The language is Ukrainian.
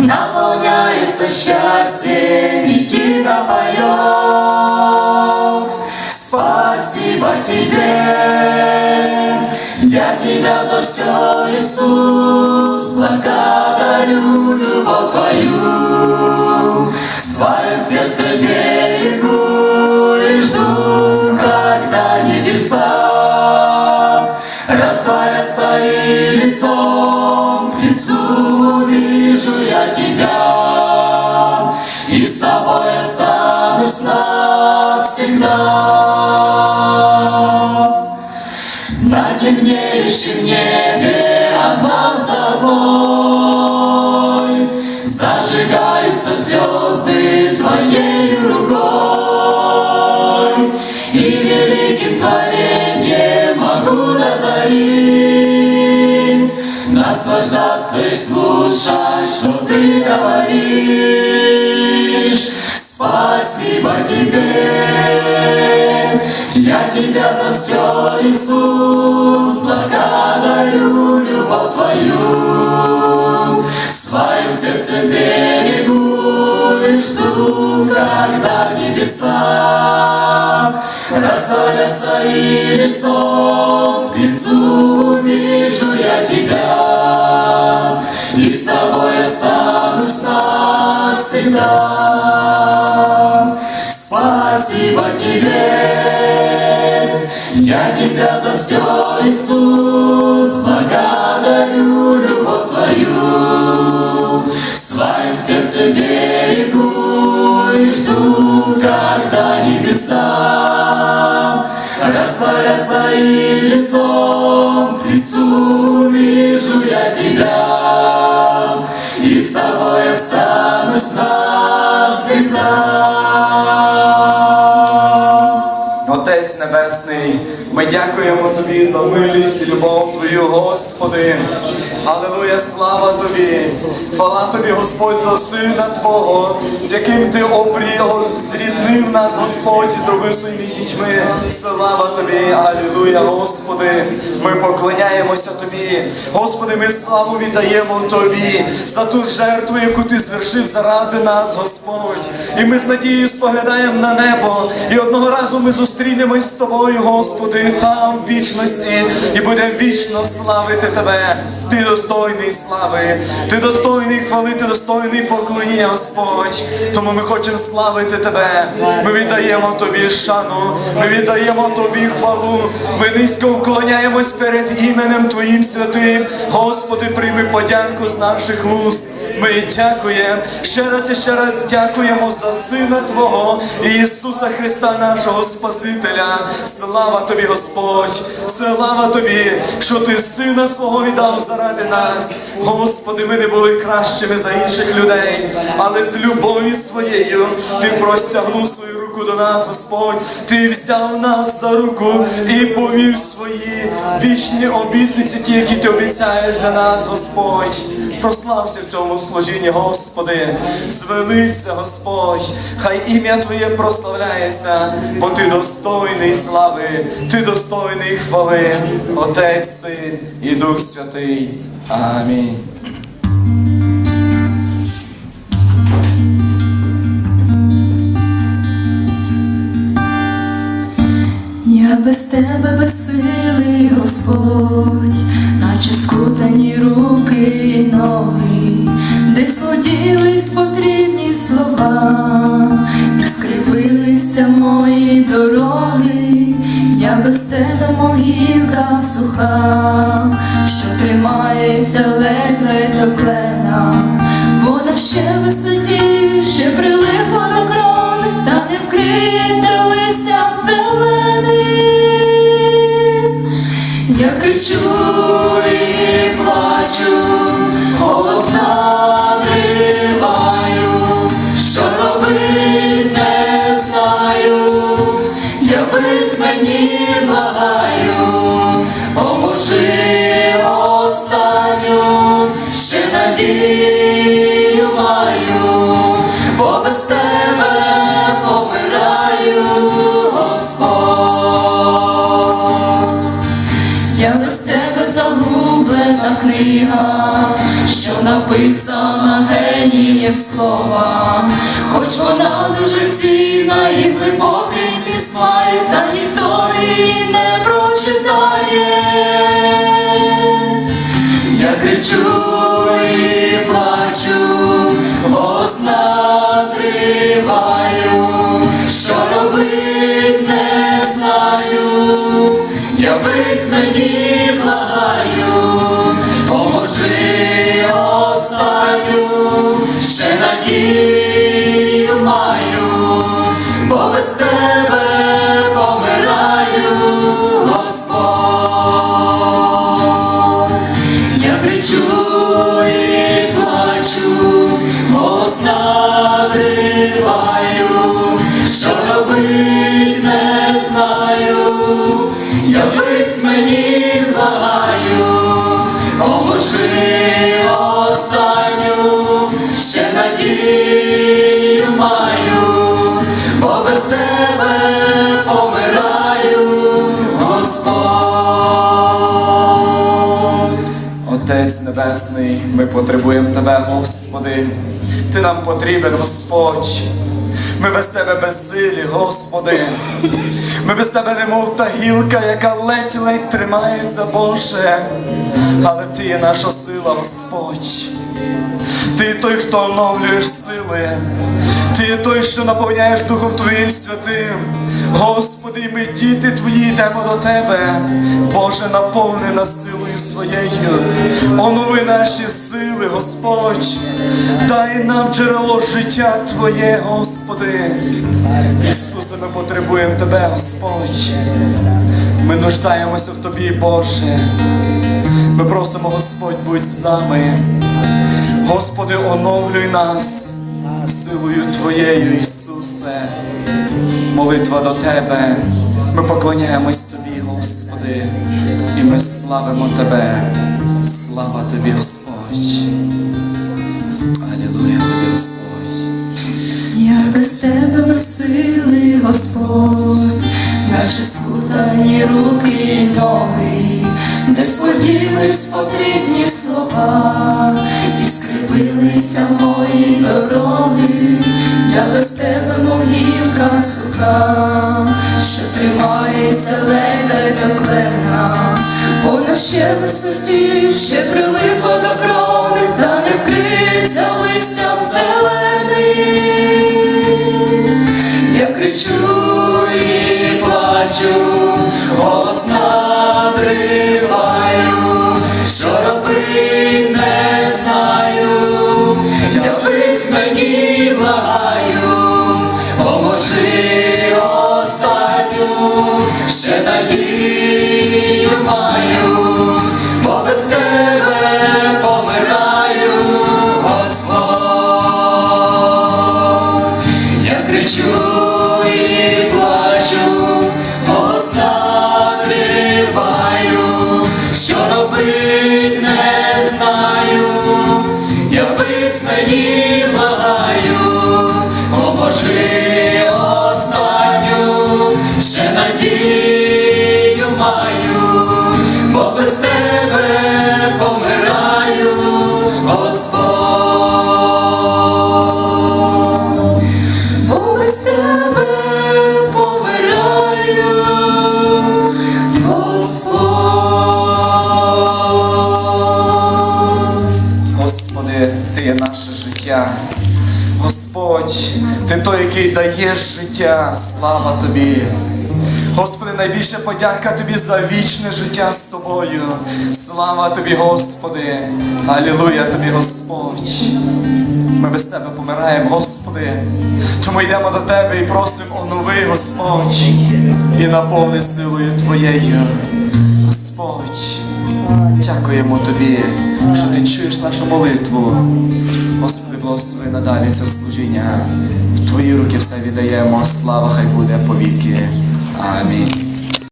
наполняется счастьем и тихо поет. Спасибо тебе, я тебя за все, Иисус, благодарю любовь твою. До зари Наслаждаться и слушать, что ты говоришь. Спасибо тебе, я тебя за все, Иисус, благодарю любовь твою. В своем сердце берегу и жду, когда небеса растворятся и лицом к лицу вижу я тебя, и с тобой останусь навсегда. Спасибо тебе, я тебя за все, Иисус, благодарю любовь твою. В своем сердце берегу лицом к лицу вижу я тебя, и с тобой останусь навсегда. Отець Небесний, ми дякуємо Тобі за милість і любов Твою, Господи. Аллилуйя, слава Тобі. Хвала Тобі, Господь, за Сина Твого, з яким Ти обріяв, зріднив нас, Господь, і зробив своїми дітьми. Слава Тобі, Аллилуйя, Господи. Ми поклоняємося Тобі. Господи, ми славу віддаємо Тобі за ту жертву, яку Ти звершив заради нас, Господь. І ми з надією споглядаємо на небо. І одного разу ми зустрінемось з тобою, Господи, там в вічності, і будемо вічно славити Тебе. Ти достойний слави, ти достойний хвали, ти достойний поклоніння, Господь. Тому ми хочемо славити Тебе. Ми віддаємо Тобі шану, ми віддаємо Тобі хвалу. Ми низько вклоняємось перед іменем Твоїм святим. Господи, прийми подяку з наших вуст. Ми дякуємо, ще раз і ще раз дякуємо за Сина Твого Ісуса Христа, нашого Спасителя. Слава Тобі, Господь, слава Тобі, що Ти Сина свого віддав заради нас. Господи, ми не були кращими за інших людей, але з любов'ю своєю Ти простягнув свою руку до нас, Господь. Ти взяв нас за руку і повів свої вічні обітниці, ті, які ти обіцяєш для нас, Господь. Прослався в цьому служінні, Господи, звелиться, Господь, хай ім'я Твоє прославляється, бо Ти достойний слави, Ти достойний хвали, Отець, Син і Дух Святий. Амінь. Без тебе безсилий, Господь, наче скутані руки і ноги, десь поділись потрібні слова, і скривилися мої дороги, я без тебе могилка суха, що тримається ледь-ледь до клена, вона ще висоті, ще прилипла до крони, та не вкриється написана геніє слова, хоч вона дуже цінна і глибокий зміст має, та ніхто її не прочитає. Я кричу і плачу, голос надриваю, що робить не знаю, я вись мені благаю, надію маю, бо без тебе помираю, Господь. Отець Небесний, ми потребуємо Тебе, Господи. Ти нам потрібен, Господь. Ми без Тебе безсилі, Господи. Ми без Тебе немов та гілка, яка ледь-ледь тримається, Боже. Але Ти є наша сила, Господь. Ти той, хто оновлюєш сили. Ти той, що наповняєш Духом Твоїм святим. Господи, ми, діти Твої, йдемо до Тебе. Боже, наповни нас силою своєю. Онови наші сили, Господь. Дай нам джерело життя Твоє, Господи. Ісусе, ми потребуємо Тебе, Господь. Ми нуждаємося в Тобі, Боже. Ми просимо, Господь, будь з нами. Господи, оновлюй нас силою Твоєю, Ісусе. Молитва до Тебе. Ми поклоняємось Тобі, Господи, і ми славимо Тебе. Слава Тобі, Господь. Алілуя Тобі, Господь. Я без тебе без сили, Господь, наші скутані руки й ноги, де споділись потрібні слова, і мої дороги, я без тебе мов суха, що тримається ледь до клена, вона ще висоті, ще прилипла до крони, та не вкриться листям зелений. Я кричу і плачу, Господь, Ти той, який даєш життя. Слава Тобі. Господи, найбільше подяка Тобі за вічне життя з Тобою. Слава Тобі, Господи. Алілуя Тобі, Господь. Ми без Тебе помираємо, Господи. Тому йдемо до Тебе і просимо онови, Господь, і наповни силою Твоєю. Господь, дякуємо Тобі, що Ти чуєш нашу молитву. Благослови надалі це служіння. В Твої руки все віддаємо. Слава хай буде повіки. Амінь.